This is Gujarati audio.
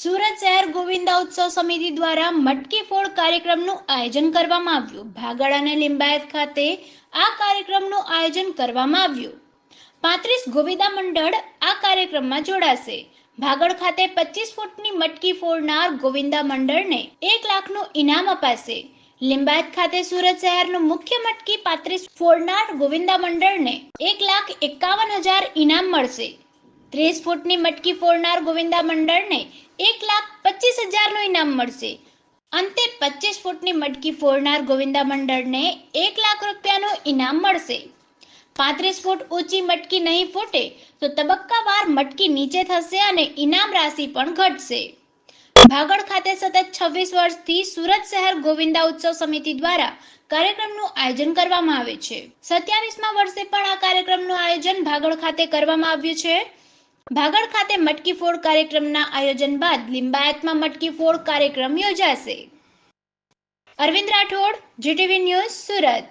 સુરત શહેર ગોવિંદા ઉત્સવ સમિતિ દ્વારા મટકી ફોડ કાર્યક્રમનું આયોજન કરવામાં આવ્યું. ભાગળ અને લિંબાયત ખાતે આ કાર્યક્રમનું આયોજન કરવામાં આવ્યું. પાંત્રીસ ગોવિંદા મંડળ આ કાર્યક્રમમાં જોડાશે. ભાગળ ખાતે પચીસ ફૂટની મટકી ફોડનાર ગોવિંદા મંડળને એક લાખનું ઇનામ અપાશે. લિંબાયત ખાતે સુરત શહેરનું મુખ્ય મટકી પાંત્રીસ ફોડનાર ગોવિંદા મંડળને એક લાખ એકાવન હજાર ઇનામ મળશે. ત્રીસ ફૂટની મટકી ફોડનાર ગોવિંદા મંડળને એક લાખ પચીસ હજારનું ઇનામ મળશે. અંતે પચીસ ફૂટની મટકી ફોડનાર ગોવિંદા મંડળને એક લાખ રૂપિયાનું ઇનામ મળશે. પાંત્રીસ ફૂટ ઊંચી મટકી નહીં ફૂટે તો તબક્કાવાર મટકી નીચે થશે અને ઇનામ રાશિ પણ ઘટશે. ભાગળ ખાતે સતત છવ્વીસ વર્ષથી સુરત શહેર ગોવિંદા ઉત્સવ સમિતિ દ્વારા કાર્યક્રમનું આયોજન કરવામાં આવે છે. સત્યાવીસમા વર્ષે પણ આ કાર્યક્રમનું આયોજન ભાગળ ખાતે કરવામાં આવ્યું છે. ભાગળ ખાતે મટકી ફોડ કાર્યક્રમના આયોજન બાદ લિંબાયતમાં મટકી ફોડ કાર્યક્રમ યોજાશે. Arvind Rathod, GTV news, Surat.